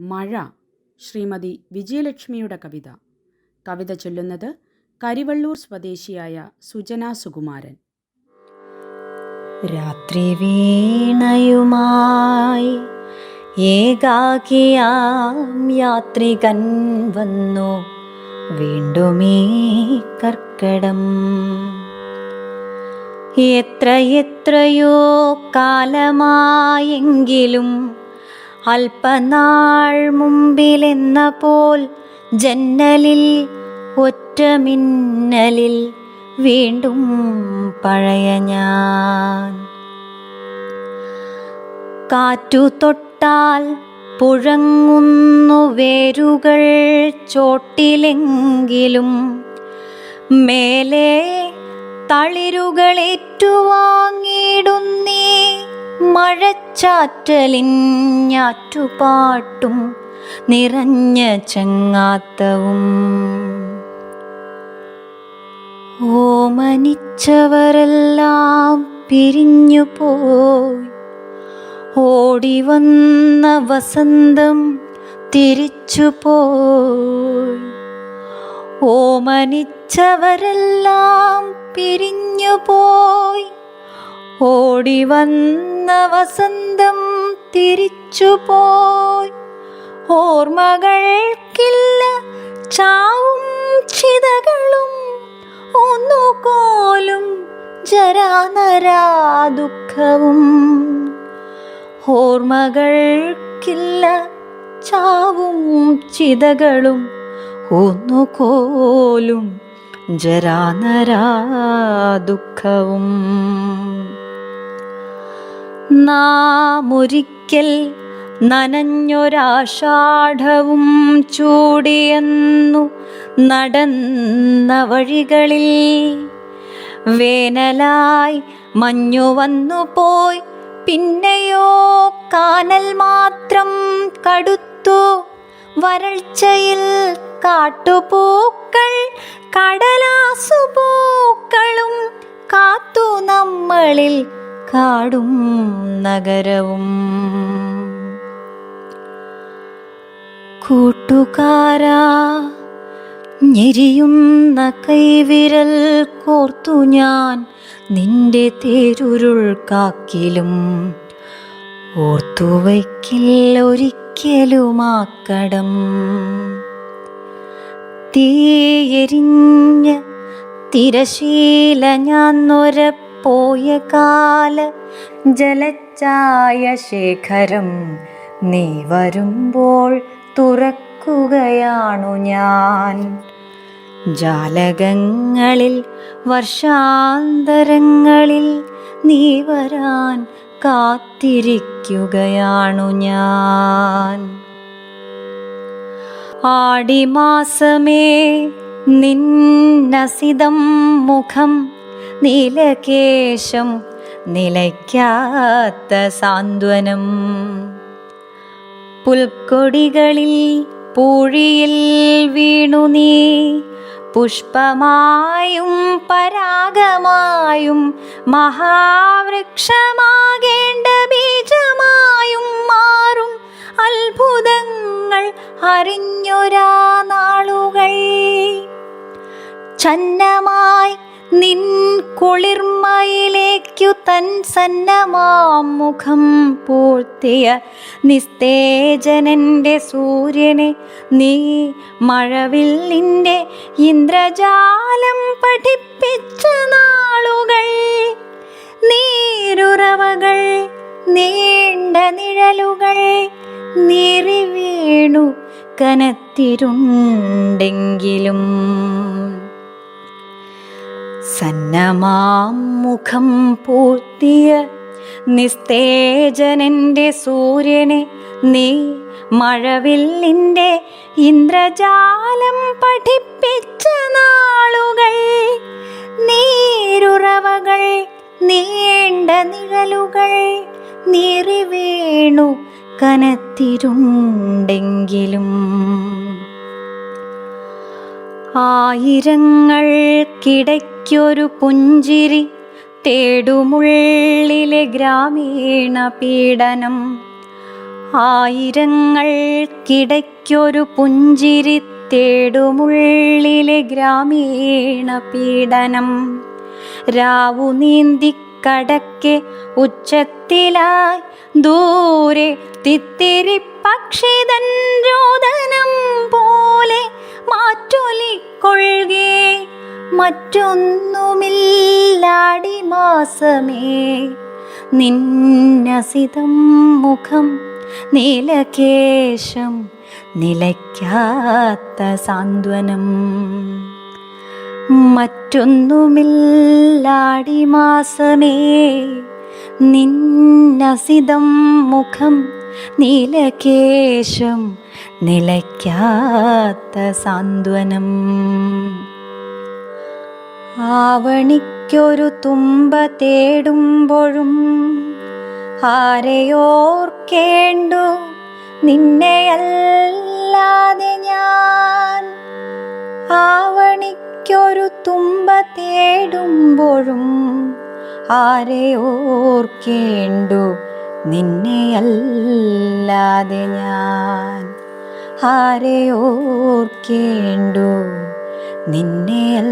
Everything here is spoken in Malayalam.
മഴ. ശ്രീമതി വിജയലക്ഷ്മിയുടെ കവിത. കവിത ചൊല്ലുന്നത് കരിവള്ളൂർ സ്വദേശിയായ സുജന സുകുമാരൻ. രാത്രി വീണയുമായി ഏകാകിയാം യാത്രികൻ വന്നു. വീണ്ടുമേ കർക്കടം. എത്ര എത്രയോ കാലമായെങ്കിലും അല്പനാൾ മുമ്പിലെന്ന പോൽ ജന്നലിൽ ഒറ്റ മിന്നലിൽ വീണ്ടും പഴയ ഞാൻ. കാറ്റു തൊട്ടാൽ പുഴങ്ങുന്നു വേരുകൾ ചോട്ടിലെങ്കിലും മേലെ തളിരുകൾ ഏറ്റുവാങ്ങിയിടുന്നേ മഴച്ചാറ്റലിൻ ഞാറ്റുപാട്ടും നിറഞ്ഞ ചങ്ങാത്തവും. ഓമനിച്ചവരെല്ലാം പിരിഞ്ഞു പോയി ഓടി വന്ന വസന്തം തിരിച്ചു പോയി ഓമനിച്ചവരെല്ലാം പിരിഞ്ഞു പോയി ഓടി വന്ന വസന്തം തിരിച്ചു പോയി ഓർമ്മകൾക്കില്ല ചാവും ചിതകളും ഒന്നുകോലും ജരാനരാ ദുഃഖവും ഓർമ്മകൾക്കില്ല ചാവും ചിതകളും ഒന്നുകോലും ജരാനരാ ദുഃഖവും നാമൊരിക്കൽ നനഞ്ഞൊരാഷാഢവും ചൂടിയെന്നു നടന്ന വഴികളിൽ വേനലായി മഞ്ഞു വന്നു പോയി. പിന്നെയോ കാനൽ മാത്രം കടുത്തു വരൾച്ചയിൽ കാട്ടുപൂക്കൾ കടലാസുപൂക്കളും കാത്തു നമ്മളിൽ കാടും നഗരവും. കൂട്ടുകാരാ ഞെരിയുന്ന കൈവിരൽ കോർത്തു ഞാൻ നിന്റെ തേരുരുൾ കാക്കിലും. ഓർത്തു വയ്ക്കില്ല ഒരിക്കലുമാക്കടം തീയെരിഞ്ഞ് തിരശീല ഞാൻ നൊരപ്പോയ കാല ജലച്ചായ ശേഖരം. നീ വരുമ്പോൾ തുറക്കുകയാണു ഞാൻ. ജാലകങ്ങളിൽ വർഷാന്തരങ്ങളിൽ നീ വരാൻ കാത്തിരിക്കുകയാണു ഞാൻ. ആടിമാസമേ നിന്നസിതം മുഖം നീലകേശം നിലയ്ക്കാത്ത സാന്ത്വനം. പുൽക്കൊടികളിൽ പൂഴിയിൽ വീണു നീ പുഷ്പമായും പരാഗമായും മഹാവൃക്ഷമാകേണ്ട ബീജമായും മാറും അത്ഭുതങ്ങൾ അറിഞ്ഞൊരാ നാളുകൾ. ചന്നമായി നിൻ കുളിർമയിലേക്കു തൻ സന്നമാം മുഖം പൂർത്തിയ നിസ്തേജനന്റെ സൂര്യനെ നീ മഴവില്ലിന്റെ ഇന്ദ്രജാലം പഠിപ്പിച്ച നാളുകൾ നീരുറവകൾ നീണ്ട നിഴലുകൾ നീറി വീണു കനത്തിരുണ്ടെങ്കിലും. സന്നമാം മുഖം പൂർത്തിയ നിസ്തേജനന്റെ സൂര്യനെ നീ മഴവില്ലിന്റെ ഇന്ദ്രജാലം പഠിപ്പിച്ച നാളുകൾ. നീരുറവകൾ നീണ്ട നിഴലുകൾ നിറിവേണു കനത്തിരുണ്ടെങ്കിലും. ആയിരങ്ങൾ കനത്തിരുണ്ടെങ്കിലും ആയിരങ്ങൾക്കിടയ്ക്കൊരു പുഞ്ചിരി തേടുമുള്ളിലെ ഗ്രാമീണ പീഡനം. ആയിരങ്ങൾക്കിടയ്ക്കൊരു പുഞ്ചിരി തേടുമുള്ളിലെ ഗ്രാമീണ പീഡനം. രാവു നീന്തി കടക്കെ ഉച്ചത്തിലായി ദൂരെ തിത്തിരി പക്ഷിതൻ രോദനം പോലെ മാറ്റൊലിക്കൊള്ളുകേ മറ്റൊന്നുമില്ലാടി മാസമേ നിന്നസിതം മുഖം നീലകേശം നിലയ്ക്കാത്ത സാന്ത്വനം. മറ്റൊന്നുമില്ലാടി മാസമേ നിന്നസിതം മുഖം നീലകേശം നിലയ്ക്കാത്ത സാന്ത്വനം. ആവണിക്കൊരു തുമ്പ തേടുമ്പോഴും ആരെയോർക്കേണ്ടു നിന്നെയല്ലാതെ ഞാൻ ആവണിക്കൊരു തുമ്പ തേടുമ്പോഴും ആരെയോർക്കേണ്ടു നിന്നെയല്ലാതെ ഞാൻ ആരെയോർക്കേണ്ടു നിന്നെയല്ലാതെ